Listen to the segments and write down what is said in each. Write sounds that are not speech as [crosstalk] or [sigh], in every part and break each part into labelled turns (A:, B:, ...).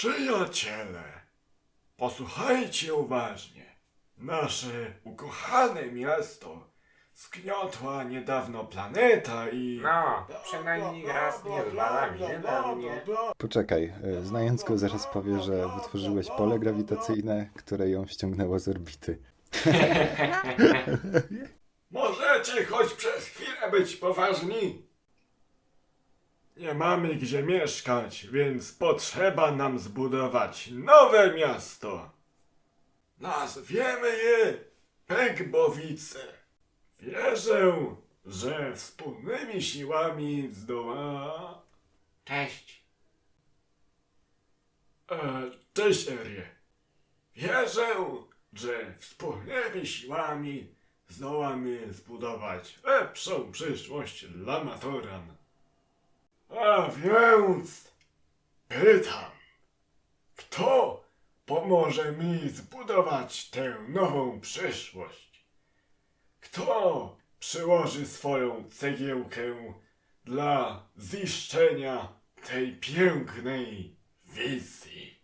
A: Przyjaciele, posłuchajcie uważnie. Nasze ukochane miasto zgniotła niedawno planeta i...
B: No, przynajmniej raz nie zwala winy na mnie.
C: Poczekaj, y, znając go zaraz powie, że wytworzyłeś pole grawitacyjne, które ją ściągnęło z orbity. [laughs]
A: Możecie choć przez chwilę być poważni? Nie mamy gdzie mieszkać, więc potrzeba nam zbudować nowe miasto. Nazwiemy je Pegbowice. Wierzę, że wspólnymi siłami zdoła...
B: Cześć.
A: E, cześć, Erie. Wierzę, że wspólnymi siłami zdołamy zbudować lepszą przyszłość dla Matoran. Pytam, kto pomoże mi zbudować tę nową przyszłość? Kto przyłoży swoją cegiełkę dla ziszczenia tej pięknej wizji?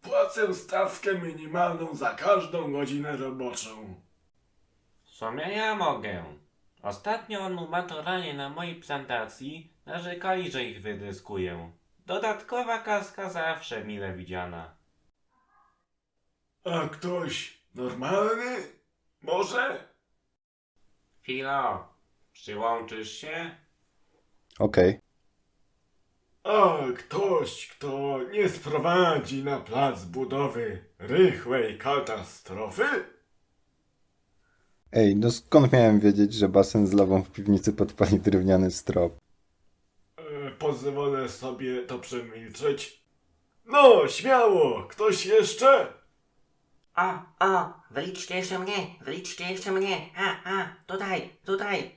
A: Płacę stawkę minimalną za każdą godzinę roboczą.
B: Sumie ja mogę. Ostatnio numatoranie na mojej plantacji narzekali, że ich wydyskuję. Dodatkowa kaska zawsze mile widziana.
A: A ktoś normalny? Może?
B: Filo, przyłączysz się?
C: Okej,
A: A ktoś, kto nie sprowadzi na plac budowy rychłej katastrofy?
C: Ej, no skąd miałem wiedzieć, że basen z lawą w piwnicy podpali drewniany strop?
A: E, pozwolę sobie to przemilczeć. No, śmiało! Ktoś jeszcze?
D: O, o, wyliczcie jeszcze mnie, wyliczcie jeszcze mnie. A, a, tutaj, tutaj.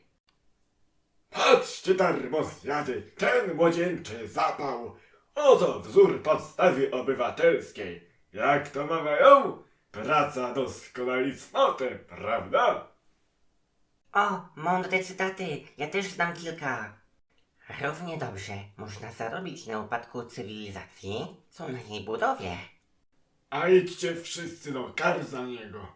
A: Patrzcie, darmozjady, ten młodzieńczy zapał. Oto wzór podstawy obywatelskiej. Jak to mawiają? Praca doskonali cnotę, prawda?
D: O, mądre cytaty, ja też znam kilka. Równie dobrze można zarobić na upadku cywilizacji, co na jej budowie.
A: A idźcie wszyscy do kar za niego.